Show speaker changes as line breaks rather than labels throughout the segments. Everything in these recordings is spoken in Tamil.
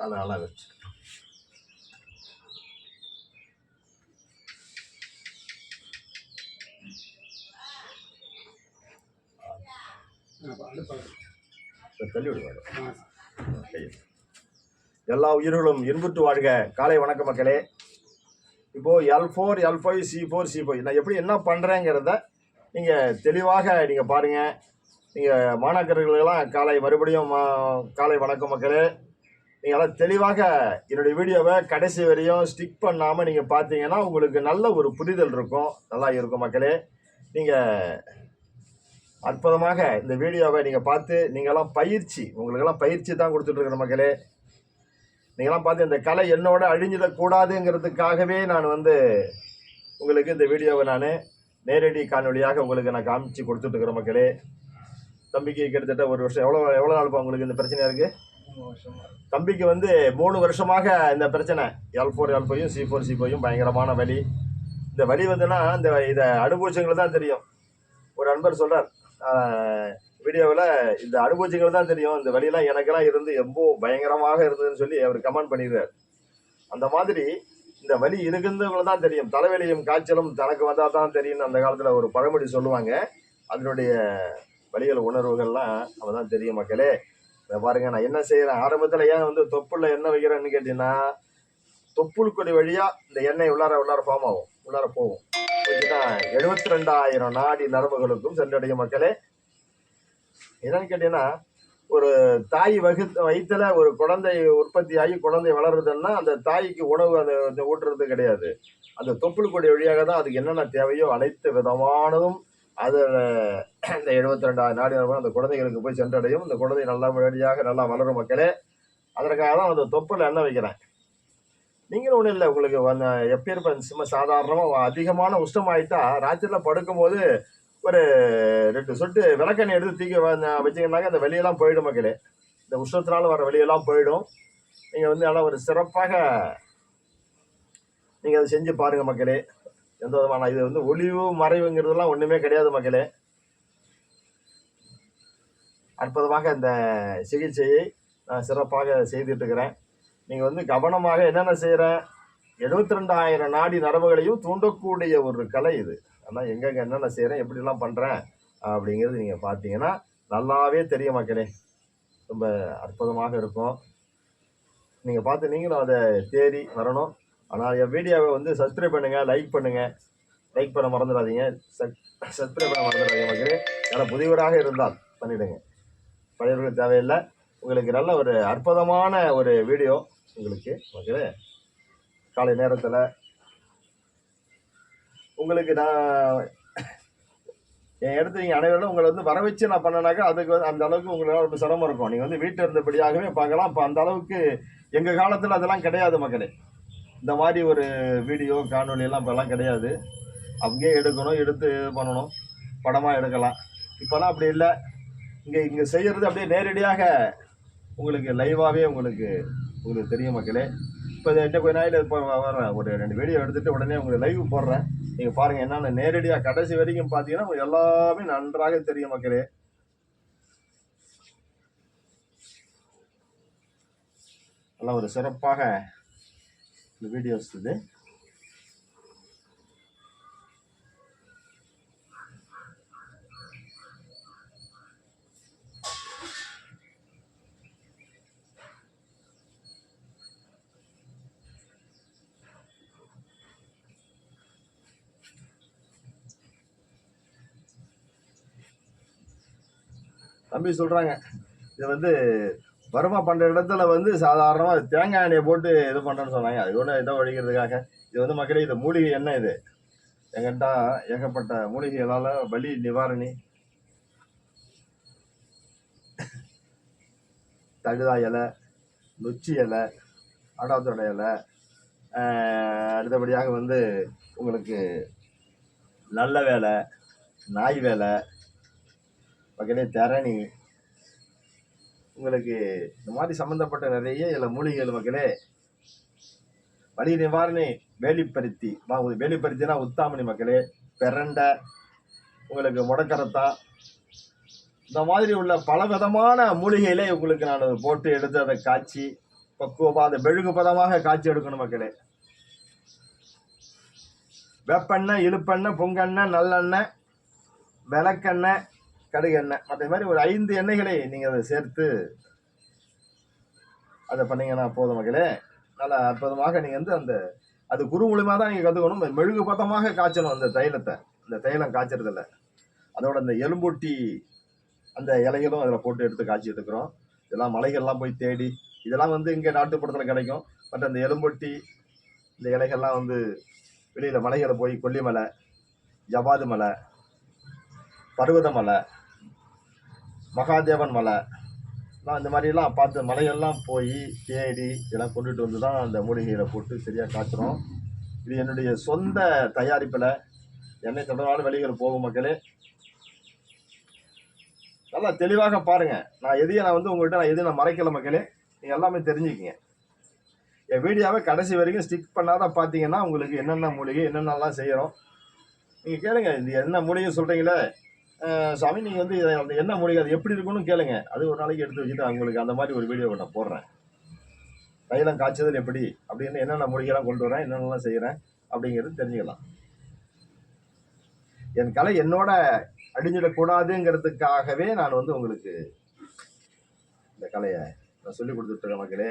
காலை விடுவாரு எல்லா உயிர்களும் இன்புற்று வாழ்க. காலை வணக்க மக்களே. இப்போ L four L five C four C five நான் எப்படி என்ன பண்ணுறேங்கிறத நீங்கள் தெளிவாக நீங்கள் பாருங்கள் நீங்கள் மாணாக்கர்களுக்கெல்லாம் காலை மறுபடியும் மா- காலை வணக்கம் மக்களே. நீங்கள் எல்லாம் தெளிவாக என்னுடைய வீடியோவை கடைசி வரையும் ஸ்டிக் பண்ணாமல் நீங்கள் பார்த்தீங்கன்னா உங்களுக்கு நல்ல ஒரு புரிதல் இருக்கும். நல்லா இருக்கும் மக்களே. நீங்கள் அற்புதமாக இந்த வீடியோவை நீங்கள் பார்த்து நீங்களாம் பயிற்சி உங்களுக்கெல்லாம் பயிற்சி தான் கொடுத்துட்ருக்குற மக்களே. நீங்களாம் பார்த்து இந்த கலை என்னோட அழிஞ்சிடக்கூடாதுங்கிறதுக்காகவே நான் வந்து உங்களுக்கு இந்த வீடியோவை நான் நேரடி காணொலியாக உங்களுக்கு நான் காமிச்சு கொடுத்துட்ருக்குற மக்களே. தம்பிக்கு கிட்டத்தட்ட ஒரு வருஷம் எவ்வளோ எவ்வளோ நாள் உங்களுக்கு இந்த பிரச்சனையாக இருக்குது தம்பிக்கு வந்து மூணு வருஷமாக இந்த பிரச்சனை. எல் ஃபோர் எல் ஃபையும் சி ஃபோர் சி ஃபையும் பயங்கரமான வலி. இந்த வலி வந்துன்னா இந்த இதை அனுபவிச்சவங்களுக்கு தான் தெரியும். ஒரு நண்பர் சொல்கிறார் வீடியோவில் இந்த அனுபவிச்சவங்களுக்கு தான் தெரியும். இந்த வலியெல்லாம் எனக்கெல்லாம் இருந்து ரொம்ப பயங்கரமாக இருந்ததுன்னு சொல்லி அவர் கமெண்ட் பண்ணிடுறார். அந்த மாதிரி இந்த வலி இருந்தவங்க தான் தெரியும். தலைவலியும் காய்ச்சலும் தனக்கு வந்தால் தான் தெரியும்னு அந்த காலத்தில் ஒரு பழமொழி சொல்லுவாங்க. அதனுடைய வழிகள் உணர்வுகள்லாம் அவன் தான் தெரியும் மக்களே. பாருங்க நான் என்ன செய்கிறேன் ஆரம்பத்தில் ஏன் வந்து தொப்புள்ள எண்ணெய் வைக்கிறேன்னு கேட்டீங்கன்னா தொப்புள் கொடி வழியாக இந்த எண்ணெய் உள்ளார உள்ளார ஃபார்ம் ஆகும். உள்ளார போகும். வச்சுன்னா எழுபத்தி ரெண்டாயிரம் நாடி நரம்புகளுக்கும் சென்றடையும் மக்களே. என்னன்னு கேட்டீங்கன்னா ஒரு தாய் வகு வயிற்றுல ஒரு குழந்தை உற்பத்தி ஆகி குழந்தை வளருதுன்னா அந்த தாய்க்கு உணவு அதை அந்த ஊட்டுறது கிடையாது. அந்த தொப்புள் கொடி வழியாக தான் அதுக்கு என்னென்ன தேவையோ அனைத்து விதமானதும் அது இந்த எழுபத்தி ரெண்டாயிரம் நாடி அந்த குழந்தைகளுக்கு போய் சென்றடையும். இந்த குழந்தை நல்லா வழியாக நல்லா வளரும் மக்களே. அதற்காக தான் அந்த தொப்பில் எண்ணெய் வைக்கிறேன். நீங்களும் ஒன்றும் இல்லை உங்களுக்கு வந்து எப்பேற்ப சும்மா சாதாரணமாக அதிகமான உஷ்ணம் ஆயிட்டா ராத்திரியில் படுக்கும்போது ஒரு ரெண்டு சொட்டு விளக்கெண்ணெய் எடுத்து தூக்கி வச்சிங்கன்னாக்க அந்த வெளியெல்லாம் போயிடும் மக்களே. இந்த உஷ்ணத்தினால வர வெளியெல்லாம் போயிடும். நீங்கள் வந்து நல்லா ஒரு சிறப்பாக நீங்கள் அதை செஞ்சு பாருங்கள் மக்களே. எந்த விதமான இது வந்து ஒளிவு மறைவுங்கிறதெல்லாம் ஒன்றுமே கிடையாது மக்களே. அற்புதமாக இந்த சிகிச்சையை நான் சிறப்பாக செய்துட்டு இருக்கிறேன் நீங்கள் வந்து கவனமாக என்னென்ன செய்கிறேன் எழுபத்தி ரெண்டாயிரம் நாடி நரம்புகளையும் தூண்டக்கூடிய ஒரு கலை இது. ஆனால் எங்கெங்கே என்னென்ன செய்கிறேன் எப்படிலாம் பண்ணுறேன் அப்படிங்கிறது நீங்கள் பார்த்தீங்கன்னா நல்லாவே தெரியும் மக்களே. ரொம்ப அற்புதமாக இருக்கும். நீங்கள் பார்த்து நீங்களும் அதை தேடி வரணும். ஆனால் என் வீடியோவை வந்து சப்ஸ்கிரைப் பண்ணுங்கள் லைக் பண்ணுங்கள் லைக் பண்ண மறந்துடாதீங்க. சப்ஸ்கிரைப் பண்ண மறந்துடாதீங்க மக்களே. யாரும் புதியவராக இருந்தால் பண்ணிவிடுங்க பழையவர்களுக்கு தேவையில்லை. உங்களுக்கு நல்ல ஒரு அற்புதமான ஒரு வீடியோ உங்களுக்கு மக்களே. காலை நேரத்தில் உங்களுக்கு நான் என் இடத்துல நீங்கள் அனைவரும் உங்களை வந்து வர வச்சு நான் பண்ணனாக்கா அதுக்கு வந்து அந்த அளவுக்கு உங்களால் ரொம்ப சிரமம் இருக்கும். நீங்கள் வந்து வீட்டில் இருந்தபடியாகவே பார்க்கலாம். இப்போ அந்த அளவுக்கு எங்கள் காலத்தில் அதெல்லாம் கிடையாது மக்களே. இந்த மாதிரி ஒரு வீடியோ காணொலியெல்லாம் இப்போல்லாம் கிடையாது. அங்கேயே எடுக்கணும் எடுத்து இது பண்ணணும். படமாக எடுக்கலாம். இப்போலாம் அப்படி இல்லை. இங்கே இங்கே செய்கிறது அப்படியே நேரடியாக உங்களுக்கு லைவாகவே உங்களுக்கு உங்களுக்கு தெரியும் மக்களே. இப்போ இந்த இன்னும் கொஞ்ச நாளில் இப்போ வரேன் ஒரு ரெண்டு வீடியோ எடுத்துகிட்டு உடனே உங்களுக்கு லைவ் போடுறேன். நீங்கள் பாருங்கள் என்னென்ன நேரடியாக கடைசி வரைக்கும் பார்த்தீங்கன்னா உங்களுக்கு எல்லாமே நன்றாக தெரியும் மக்களே. நல்லா ஒரு சிறப்பாக இந்த வீடியோஸ் தம்பி சொல்கிறாங்க இது வந்து பருமா பண்ணுற இடத்துல வந்து சாதாரணமாக தேங்காய் எண்ணெயை போட்டு இது பண்ணுறேன்னு சொன்னாங்க. அது ஒன்று இதை ஒழிக்கிறதுக்காக இது வந்து மக்களே இது மூலிகை எண்ணெய் இது. எங்கிட்ட ஏகப்பட்ட மூலிகைகளால் வலி நிவாரணி. தழுதா இலை நொச்சி இலை ஆடாத்தோட இலை அடுத்தபடியாக வந்து உங்களுக்கு நல்ல வேலை நாய் வேலை மக்களே தரணி உங்களுக்கு இந்த மாதிரி சம்மந்தப்பட்ட நிறைய இதில் மூலிகைகள் மக்களே வலி நிவாரணி வேலிப்பருத்தி வேலிப்பருத்தினா உத்தாமணி மக்களே பெரண்டை உங்களுக்கு முடக்கரத்தா இந்த மாதிரி உள்ள பல விதமான மூலிகையிலே உங்களுக்கு நான் போட்டு எடுத்து அதை காய்ச்சி பக்குவமாக அதை மெழுகு பதமாக காய்ச்சி எடுக்கணும் மக்களே. வேப்பெண்ணெய் இழுப்பெண்ணெய் பொங்கெண்ணெய் நல்லெண்ணெய் விளக்கெண்ணெய் கடுகு எண்ணெய். அதே மாதிரி ஒரு ஐந்து எண்ணெய்களை நீங்கள் அதை சேர்த்து அதை பண்ணிங்கன்னா போதும் மகளே. நல்லா அற்புதமாக நீங்கள் வந்து அந்த அது குரு மூலியமாக தான் நீங்கள் கற்றுக்கணும் மெழுகு பதமாக காய்ச்சணும் அந்த தைலத்தை. இந்த தைலம் காய்ச்சறதில்ல. அதோட அந்த எலும்பொட்டி அந்த இலைகளும் அதில் போட்டு எடுத்து காய்ச்சி எடுக்கிறோம் இதெல்லாம் மலைகள்லாம் போய் தேடி இதெல்லாம் வந்து இங்கே நாட்டுப்புறத்தில் கிடைக்கும். பட் அந்த எலும்பொட்டி இந்த இலைகள்லாம் வந்து வெளியில் மலைகளை போய் கொல்லிமலை ஜவாது மலை பர்வத மலை மகாதேவன் மலை. நான் இந்த மாதிரிலாம் பார்த்து மலையெல்லாம் போய் தேடி இதெல்லாம் கொண்டுட்டு வந்து தான் அந்த மூலிகையில் போட்டு சரியாக காய்ச்சிரும் இது என்னுடைய சொந்த தயாரிப்பில். என்னை தொடர்பான வெளிகள் போகும் மக்களே. நல்லா தெளிவாக பாருங்கள் நான் எதையும் நான் வந்து உங்கள்கிட்ட நான் எதையும் நான் மறைக்கல மக்களே. நீங்கள் எல்லாமே தெரிஞ்சுக்கிங்க. என் வீடியோவை கடைசி வரைக்கும் ஸ்டிக் பண்ணாத பார்த்தீங்கன்னா உங்களுக்கு என்னென்ன மூலிகை என்னென்னலாம் செய்கிறோம் நீங்கள் கேளுங்க இது என்ன மூலிகை சொல்கிறீங்களே சாமி நீங்கள் வந்து இதை அந்த என்ன மூலிகை அது எப்படி இருக்குன்னு கேளுங்க. அது ஒரு நாளைக்கு எடுத்து வச்சுட்டு அவங்களுக்கு அந்த மாதிரி ஒரு வீடியோ நான் போடுறேன். தைலம் காய்ச்சதல் எப்படி? அப்படின்னு என்னென்ன மொழிகளாக கொண்டு வரேன் என்னென்னலாம் செய்கிறேன் அப்படிங்கிறது தெரிஞ்சுக்கலாம். என் கலை என்னோட அடிஞ்சிடக்கூடாதுங்கிறதுக்காகவே நான் வந்து உங்களுக்கு இந்த கலையை நான் சொல்லி கொடுத்துட்ருக்கேன் மக்களே.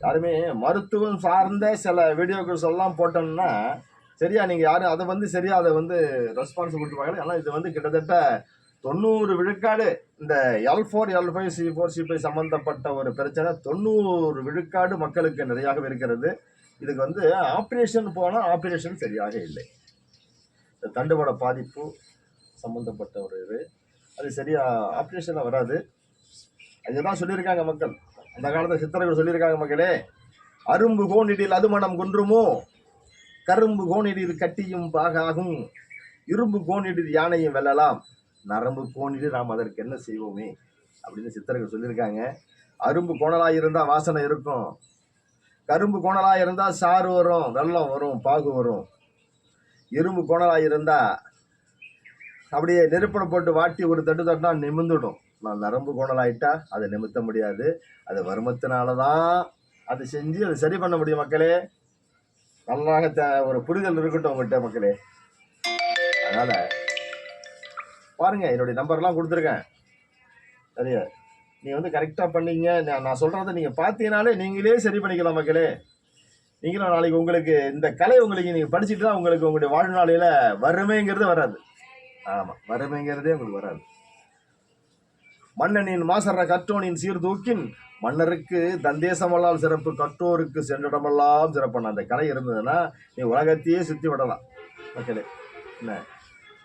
யாருமே மருத்துவம் சார்ந்த சில வீடியோக்கள் எல்லாம் போட்டோம்னா சரியா நீங்கள் யாரும் அதை வந்து சரியா அதை வந்து ரெஸ்பான்ஸ் கொடுத்துருப்பாங்க ஆனால் இது வந்து கிட்டத்தட்ட தொண்ணூறு விழுக்காடு இந்த L four L five C four C five சம்மந்தப்பட்ட ஒரு பிரச்சனை. தொண்ணூறு விழுக்காடு மக்களுக்கு நிறையாக இருக்கிறது. இதுக்கு வந்து ஆப்ரேஷன் போனால் ஆப்ரேஷன் சரியாக இல்லை. இந்த தண்டுவட பாதிப்பு சம்மந்தப்பட்ட ஒரு இது. அது சரியாக ஆப்ரேஷனில் வராது. அதுதான் சொல்லியிருக்காங்க மக்கள். அந்த காலத்தில் சித்தர்கள் சொல்லியிருக்காங்க மக்களே அரும்பு கோணிடில் அது மனம் குன்றுமோ? கரும்பு கோணிடில் கட்டியும் பாகாகும் இரும்பு கோணிடில் யானையும் வெல்லலாம் நரம்பு கோணிடில் நாம் அதற்கு என்ன செய்வோமே? அப்படின்னு சித்தர்கள் சொல்லியிருக்காங்க. அரும்பு கோணலாக இருந்தால் வாசனை இருக்கும். கரும்பு கோணலாக இருந்தால் சாறு வரும் வெள்ளம் வரும் பாகு வரும். இரும்பு கோணலாக இருந்தால் அப்படியே நெருப்பில் போட்டு வாட்டி ஒரு தட்டு தட்டினா நிமிந்துடும் நான் நரம்பு கோணலாயிட்டா அதை நிமித்த முடியாது. அது வருமத்தினால தான் அதை செஞ்சு அதை சரி பண்ண முடியும் மக்களே. நல்லாக த ஒரு புரிதல் இருக்கட்டும் உங்கள்கிட்ட மக்களே. அதனால் பாருங்க என்னுடைய நம்பர்லாம் கொடுத்துருக்கேன். சரியா? நீ வந்து கரெக்டாக பண்ணீங்க. நான் நான் சொல்கிறத நீங்கள் பார்த்தீங்கனாலே நீங்களே சரி பண்ணிக்கலாம் மக்களே. நீங்களும் நாளைக்கு உங்களுக்கு இந்த கலை உங்களுக்கு நீங்கள் படிச்சுட்டு தான் உங்களுக்கு உங்களுடைய வாழ்நாளையில் வறுமைங்கிறது வராது. ஆமாம் வறுமைங்கிறதே உங்களுக்கு வராது. மன்னனின் மாசற கற்றோனின் சீர்தூக்கின் மன்னருக்கு தந்தேசமல்லால் சிறப்பு கற்றோருக்கு சென்றிடமெல்லாம் சிறப்பான அந்த கலை இருந்ததுன்னா நீ உலகத்தையே சுற்றி விடலாம். மக்களே என்ன?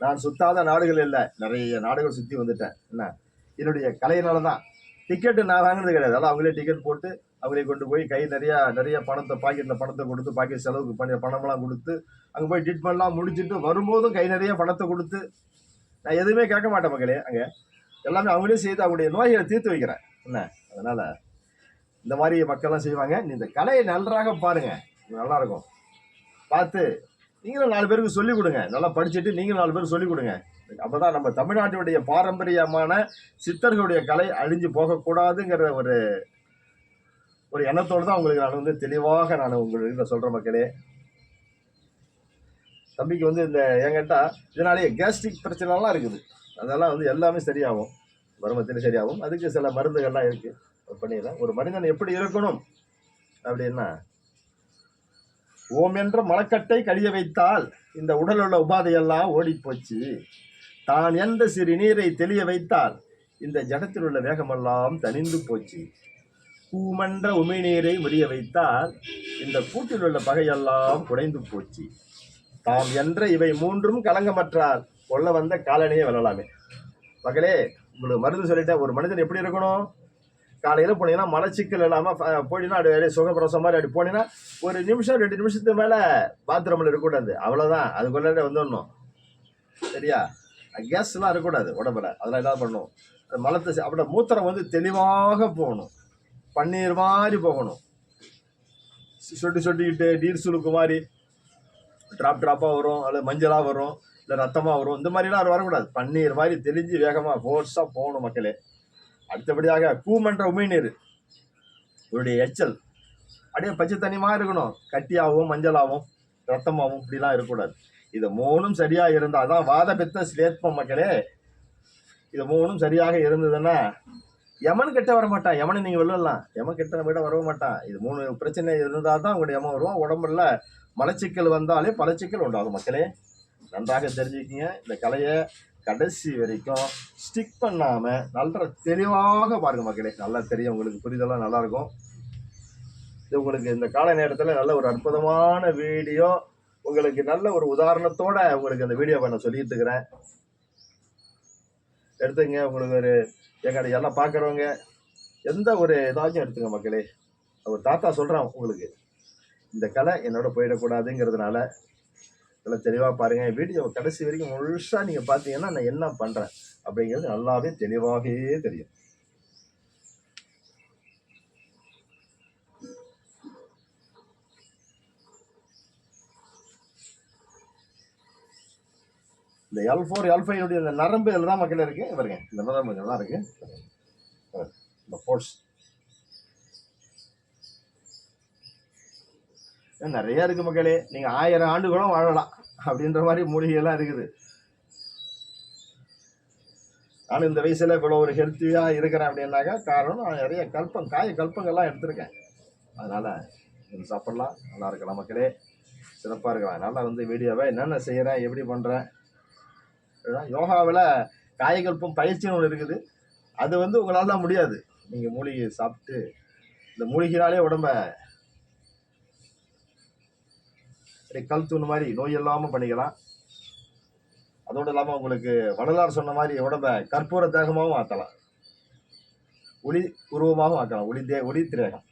நான் சுத்தாத நாடுகள் இல்லை. நிறைய நாடுகள் சுற்றி வந்துட்டேன். என்ன? என்னுடைய கலையினால தான் டிக்கெட்டு நான் வாங்கினது கிடையாது. அதாவது அவங்களே டிக்கெட் போட்டு அவங்களே கொண்டு போய் கை நிறையா நிறைய பணத்தை பாக்கெட்டில் பணத்தை கொடுத்து பாக்கெட் செலவுக்கு பண்ணி பணமெல்லாம் கொடுத்து அங்கே போய் ட்ரீட்மெண்ட்லாம் முடிச்சுட்டு வரும்போதும் கை நிறைய பணத்தை கொடுத்து நான் எதுவுமே கேட்க மாட்டேன் மக்களே அங்கே. எல்லாமே அவங்களே செய்து அவங்களுடைய நோய்களை தீர்த்து வைக்கிறேன். என்ன? அதனால் இந்த மாதிரி மக்கள்லாம் செய்வாங்க. நீ இந்த கலையை நன்றாக பாருங்கள் நல்லாயிருக்கும். நல்லா இருக்கும் பார்த்து நீங்களும் நாலு பேருக்கு சொல்லிக் கொடுங்க. நல்லா படிச்சுட்டு நீங்களும் நாலு பேருக்கு சொல்லிக் கொடுங்க. அப்போ தான் நம்ம தமிழ்நாட்டினுடைய பாரம்பரியமான சித்தர்களுடைய கலை அழிஞ்சு போகக்கூடாதுங்கிற ஒரு ஒரு எண்ணத்தோடு தான் உங்களுக்கு நான் வந்து தெளிவாக நான் உங்களுக்கு சொல்கிறேன் மக்களே. தம்பிக்கு வந்து இந்த என்கிட்ட இதனாலேயே கேஸ்ட்ரிக் பிரச்சனைலாம் இருக்குது. அதெல்லாம் வந்து எல்லாமே சரியாகும். வருமத்தில் சரியாகும். அதுக்கு சில மருந்துகள்லாம் இருக்குது பண்ணிடலாம் ஒரு மனிதன் எப்படி இருக்கணும்? அப்படின்னா ஓம் என்ற மலக்கட்டை கழிய வைத்தால் இந்த உடல் உள்ள உபாதையெல்லாம் ஓடிப்போச்சு. தான் எந்த சிறு நீரை தெளிய வைத்தால் இந்த ஜடத்தில் உள்ள வேகமெல்லாம் தணிந்து போச்சு. பூமன்ற உமிழ்நீரை முறிய வைத்தால் இந்த கூட்டில் உள்ள பகையெல்லாம் குறைந்து போச்சு. தாம் என்ற இவை மூன்றும் கலங்கமற்றார் கொல்ல வந்த காலனையே வெல்லலாமே மகளே உங்களுக்கு மருந்து சொல்லிட்டேன். ஒரு மனிதன் எப்படி இருக்கணும்? காலையில் போனீங்கன்னா மலச்சிக்கல் இல்லாமல் போனீங்கன்னா அப்படி அப்படியே சுகப்பிரசம் மாதிரி அப்படி போனீங்கன்னா ஒரு நிமிஷம் ரெண்டு நிமிஷத்துக்கு மேலே பாத்ரூமில் இருக்கக்கூடாது. அவ்வளோதான் அதுக்குள்ளே வந்துடணும். சரியா? கேஸ்லாம் இருக்கக்கூடாது உடம்புல. அதெல்லாம் என்ன பண்ணணும் அந்த மலத்தை அப்படி அப்படியே மூத்திரம் வந்து தெளிவாக போகணும். பன்னீர் மாதிரி போகணும். சொட்டி சொட்டிக்கிட்டு நீர் சுழுக்கு மாதிரி ட்ராப் ட்ராப்பாக வரும். அல்லது மஞ்சளாக வரும். இல்லை ரத்தமாக வரும் இந்த மாதிரிலாம் அவர் வரக்கூடாது. பன்னீர் மாதிரி தெளிஞ்சு வேகமாக ஃபோர்ஸாக போகணும் மக்களே. அடுத்தபடியாக கூமன்ற உமிழ்நீர் இவருடைய எச்சல். அப்படியே பச்சை தண்ணியமாக இருக்கணும். கட்டியாகவும் மஞ்சளாகவும் ரத்தமாகவும் இப்படிலாம் இருக்கக்கூடாது. இது மூணும் சரியாக இருந்தால் அதான் வாத பித்த மக்களே. இது மூணும் சரியாக இருந்ததுன்னா யமன் கிட்ட வர மாட்டான் யமனை நீங்கள் வெல்லலாம். யமன் கிட்ட விட வர மாட்டான். இது மூணு பிரச்சனை இருந்தால் தான் உங்களுடைய யமன் வருவான். உடம்புல மலச்சிக்கல் வந்தாலே பலச்சிக்கல் உண்டாகும் மக்களே. நன்றாக தெரிஞ்சுக்கிங்க இந்த கலையை கடைசி வரைக்கும் ஸ்டிக் பண்ணாமல் நல்ல தெளிவாக பாருங்கள் மக்களே. நல்லா தெரியும். உங்களுக்கு புரிதெல்லாம் நல்லாயிருக்கும் இது உங்களுக்கு இந்த கால நேரத்தில் நல்ல ஒரு அற்புதமான வீடியோ. உங்களுக்கு நல்ல ஒரு உதாரணத்தோட உங்களுக்கு அந்த வீடியோவை நான் சொல்லிட்டு இருக்கிறேன். எடுத்துங்க. உங்களுக்கு ஒரு எங்கடைய எல்லாம் பார்க்குறவங்க எந்த ஒரு இதாச்சும் எடுத்துங்க மக்களே. அவர் தாத்தா சொல்கிறான் உங்களுக்கு இந்த கலை என்னோட போயிடக்கூடாதுங்கிறதுனால நல்லா தெளிவாக பாருங்கள் வீடியோ கடைசி வரைக்கும் முழுசாக நீங்கள் பார்த்தீங்கன்னா நான் என்ன பண்ணுறேன் அப்படிங்கிறது நல்லாவே தெளிவாகவே தெரியும். இந்த எல் ஃபோர் எல் ஃபைவ் இந்த நரம்பு இதில் தான் மக்கள் இருக்கு. பாருங்க. இந்த நரம்பு இதில் இருக்குது இருக்கு. இந்த ஃபோர்ஸ் நிறைய இருக்கு மக்களே. நீங்க ஆயிரம் ஆண்டு கூட வாழலாம். அப்படின்ற மாதிரி மூலிகைலாம் இருக்குது. நான் இந்த வயசுல இவ்வளோ ஒரு ஹெல்த்தியா இருக்கிறேன் அப்படின்னாக்கா காரணம் நான் நிறைய கல்பம் காய கல்பங்கள்லாம் எடுத்திருக்கேன். அதனால இது சாப்பிடலாம். நல்லா இருக்கலாம் மக்களே. சிறப்பாக இருக்கலாம். அதனால வந்து வீடியோவை என்னென்ன செய்கிறேன் எப்படி பண்ணுறேன் யோகாவில் காயகல்பம் பயிற்சின்னு ஒன்று இருக்குது. அது வந்து உங்களால் தான் முடியாது. நீங்கள் மூலிகை சாப்பிட்டு இந்த மூலிகைனாலே உடம்ப அப்படியே கல் தூண் மாதிரி நோய் இல்லாமல் பண்ணிக்கலாம். அதோடு இல்லாமல் உங்களுக்கு வள்ளலார் சொன்ன மாதிரி உடம்ப கற்பூர தேகமாகவும் ஆக்கலாம். ஒளி உருவமாகவும் ஆக்கலாம். ஒளி தே ஒளி திரேகம்.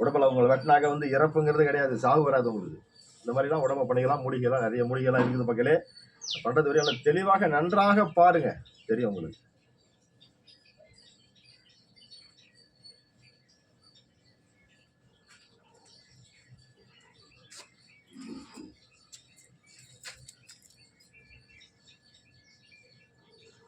உடம்புல உங்களை வெட்டினாக்க வந்து இறப்புங்கிறது கிடையாது. சாவு வராது உங்களுக்கு. இந்த மாதிரிலாம் உடம்ப பண்ணிக்கலாம் மூலிகைலாம் நிறைய மூலிகைலாம் இருக்குது மக்களே. பண்ணுறது வரையும் தெளிவாக நன்றாக பாருங்கள் தெரியும் உங்களுக்கு.